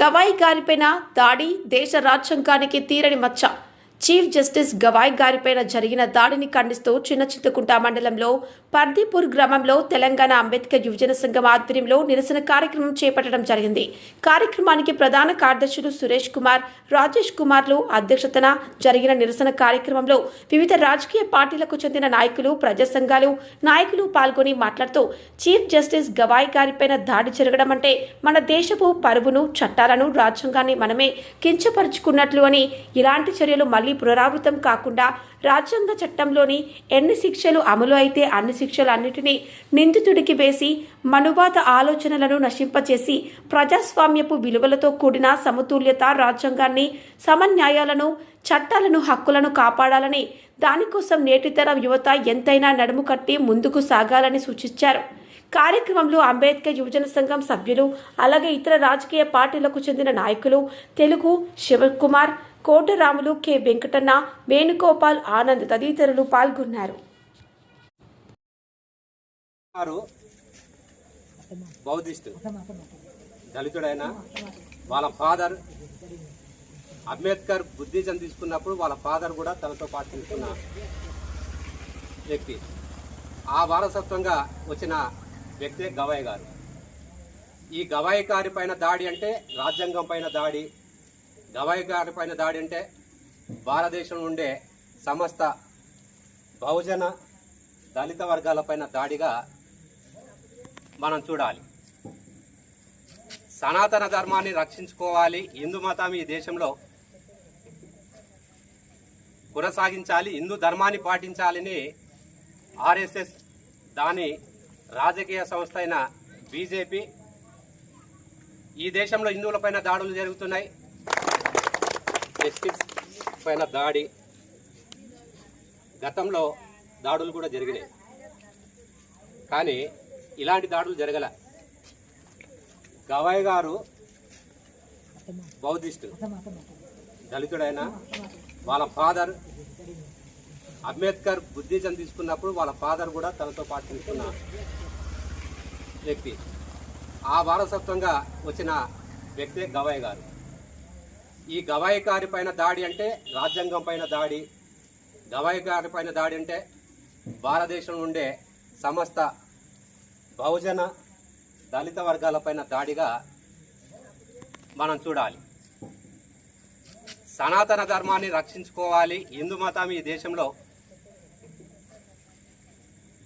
గవాయి గారిపైన దాడి దేశ రాజ్యాంగానికి తీరని మచ్చ. చీఫ్ జస్టిస్ గవాయ్ గారిపైన జరిగిన దాడిని ఖండిస్తూ చిన్న చింతకుంట మండలంలో పర్దీపూర్ గ్రామంలో తెలంగాణ అంబేద్కర్ యువజన సంఘం ఆధ్వర్యంలో నిరసన కార్యక్రమం చేపట్టడం జరిగింది. కార్యక్రమానికి ప్రధాన కార్యదర్శులు సురేష్ కుమార్ రాజేష్ కుమార్లు అధ్యక్షతన జరిగిన నిరసన కార్యక్రమంలో వివిధ రాజకీయ పార్టీలకు చెందిన నాయకులు ప్రజా సంఘాలు నాయకులు పాల్గొని మాట్లాడుతూ చీఫ్ జస్టిస్ గవాయ్ గారిపైన దాడి జరగడం అంటే మన దేశపు పరువును చట్టాలను రాజ్యాంగాన్ని మనమే కించపరుచుకున్నట్లు అని ఇలాంటి చర్యలు మళ్ళీ పునరావృతం కాకుండా రాజ్యాంగ చట్టంలోని ఎన్ని శిక్షలు అమలు అయితే అన్ని శిక్షలు అన్నిటినీ నిందితుడికి వేసి మనువాద ఆలోచనలను నశింపచేసి ప్రజాస్వామ్యపు విలువలతో కూడిన సమతుల్యత రాజ్యాంగాన్ని సమన్యాయాలను చట్టాలను హక్కులను కాపాడాలని దానికోసం నేటితరం యువత ఎంతైనా నడుము కట్టి ముందుకు సాగాలని సూచించారు. కార్యక్రమంలో అంబేద్కర్ యువజన సంఘం సభ్యులు అలాగే ఇతర రాజకీయ పార్టీలకు చెందిన నాయకులు తెలుగు శివకుమార్ కోటరాములు కె. వెంకటన్న వేణుగోపాల్ ఆనంద్ తదితరులు పాల్గొన్నారు. బౌద్ధిస్ట్ దళితుడైన వాళ్ళ ఫాదర్ అంబేద్కర్ బుద్ధిజం తీసుకున్నప్పుడు వాళ్ళ ఫాదర్ కూడా తనతో పాటు తీసుకున్న వ్యక్తి. ఆ వారసత్వంగా వచ్చిన వ్యక్తే గవాయ్ గారు. ఈ గవాయ్ గారి పైన దాడి అంటే రాజ్యాంగం పైన దాడి గవాయ్ గారి పైన దాడి అంటే భారతదేశం ఉండే సమస్త బహుజన దళిత వర్గాలపైన దాడిగా మనం చూడాలి. సనాతన ధర్మాన్ని రక్షించుకోవాలి హిందూ మతం ఈ దేశంలో కొనసాగించాలి హిందూ ధర్మాన్ని పాటించాలని ఆర్ఎస్ఎస్ దాని రాజకీయ సంస్థ అయిన బీజేపీ ఈ దేశంలో హిందువులపైన దాడులు జరుగుతున్నాయి. జస్టిస్ పైన దాడి. గతంలో దాడులు కూడా జరిగినాయి. కానీ ఇలాంటి దాడులు జరగల. గవాయ్ గారు బౌద్ధిస్టు. దళితుడైన వాళ్ళ ఫాదర్ అంబేద్కర్ బుద్ధిజం తీసుకున్నప్పుడు వాళ్ళ ఫాదర్ కూడా తనతో పాటు తీసుకున్న వ్యక్తి. ఆ వారసత్వంగా వచ్చిన వ్యక్తే గవాయ్ గారు. ఈ గవాయి గారి పైన దాడి అంటే రాజ్యాంగం పైన దాడి గవాయి గారి పైన దాడి అంటే భారతదేశం ఉండే సమస్త బహుజన దళిత వర్గాలపైన దాడిగా మనం చూడాలి. సనాతన ధర్మాన్ని రక్షించుకోవాలి హిందూ మతం ఈ దేశంలో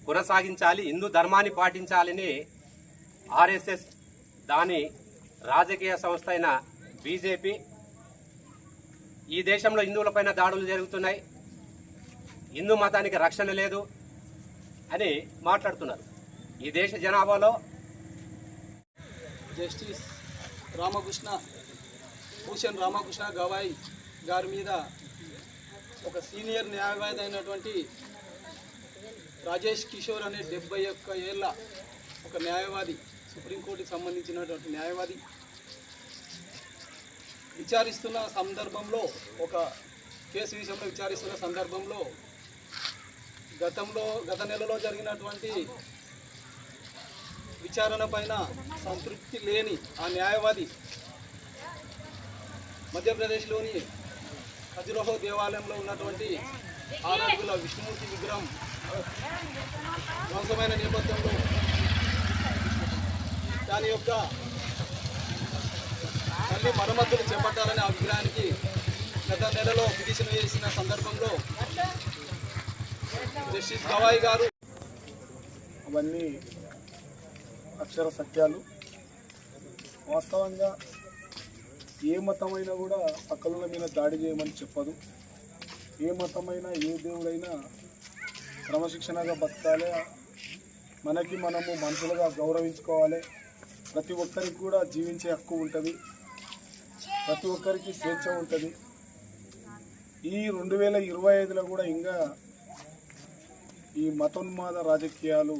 కొనసాగించాలి హిందూ ధర్మాన్ని పాటించాలని ఆర్ఎస్ఎస్ దాని రాజకీయ సంస్థ అయిన బీజేపీ. ఈ దేశంలో హిందువులపైన దాడులు జరుగుతున్నాయి. హిందూ మతానికి రక్షణ లేదు అని మాట్లాడుతున్నారు. ఈ దేశ జనాభాలో జస్టిస్ రామకృష్ణ భూషణ్ రామకృష్ణ గవాయ్ గారి మీద ఒక సీనియర్ న్యాయవాది అయినటువంటి రాజేష్ కిషోర్ అనే డెబ్బై ఒక్క ఏళ్ళ ఒక న్యాయవాది సుప్రీంకోర్టుకు సంబంధించినటువంటి న్యాయవాది విచారిస్తున్న సందర్భంలో ఒక కేసు విషయంలో విచారిస్తున్న సందర్భంలో గతంలో గత నెలలో జరిగినటువంటి విచారణ పైన సంతృప్తి లేని ఆ న్యాయవాది మధ్యప్రదేశ్లోని ఖజురహో దేవాలయంలో ఉన్నటువంటి ఆరు విష్ణుమూర్తి విగ్రహం ధ్వంసమైన నేపథ్యంలో దాని యొక్క మళ్ళీ మరమ్మతులు చేపట్టాలనే అభిప్రాయానికి గత నెలలో పిటిషన్ వేసిన సందర్భంలో జస్టిస్ గవాయి గారు అవన్నీ అక్షర సత్యాలు. వాస్తవంగా ఏ మతమైనా కూడా పక్కల మీద దాడి చేయమని చెప్పదు. ఏ మతమైనా ఏ దేవుడైనా క్రమశిక్షణగా బతకాలి. మనకి మనము మనుషులుగా గౌరవించుకోవాలి. ప్రతి ఒక్కరికి కూడా జీవించే హక్కు ఉంటుంది. ప్రతి ఒక్కరికి స్వేచ్ఛ ఉంటుంది. ఈ రెండు వేల ఇరవై ఐదులో కూడా ఇంకా ఈ మతోన్మాద రాజకీయాలు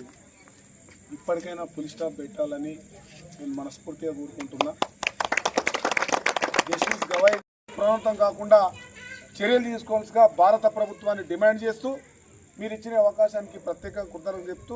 ఇప్పటికైనా పులి స్టాప్ పెట్టాలని నేను మనస్ఫూర్తిగా కోరుకుంటున్నా. జస్టిస్ గవాయ్ ప్రణాంతం కాకుండా చర్యలు తీసుకోవాల్సిగా భారత ప్రభుత్వాన్ని డిమాండ్ చేస్తూ మీరు ఇచ్చిన అవకాశానికి ప్రత్యేక కృతజ్ఞతలు చెప్తూ